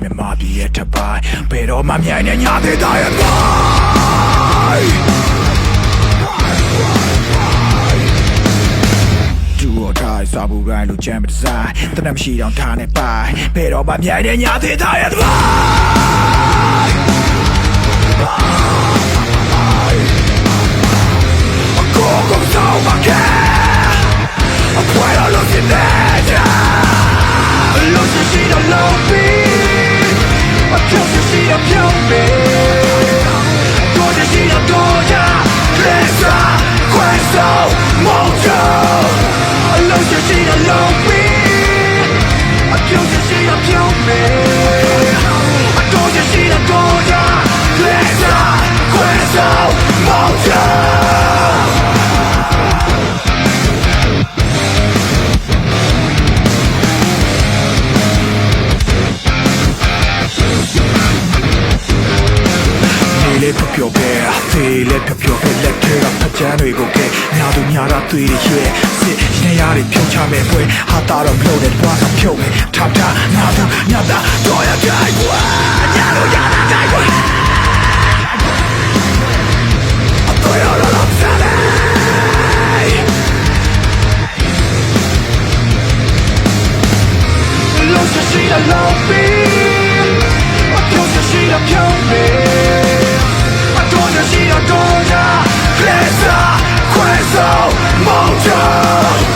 မြန်မာပြည်ရဲ့တစ်ပိုင်းဘယ်တော့မှမြိုင်နေညာသေးတာရဲ့ပိုင်းတူတော့ထားစာဘူးရိုင်းလို့ကြမ်းမဒီဇိုင်းတနမရှိတော့ထားနေပိုင်ဘယ်တော့မှမြိုင်နေညာသေးတာရဲ့ပိုင်းအကောကောဆောင်မခဲအခွဲတော်လို့ပြနေ 표배 스틸의 표표에 랩해가 터진 의복에 나도 냐라 뛰리해 시내야리 평참해 왜 하따름 로래 와서 표에 탑다 나도 냐다 너야 가이와 나도 야나 가이와 너야 라라 Lose your shit, I love me. I lose your shit, I can't be. Oh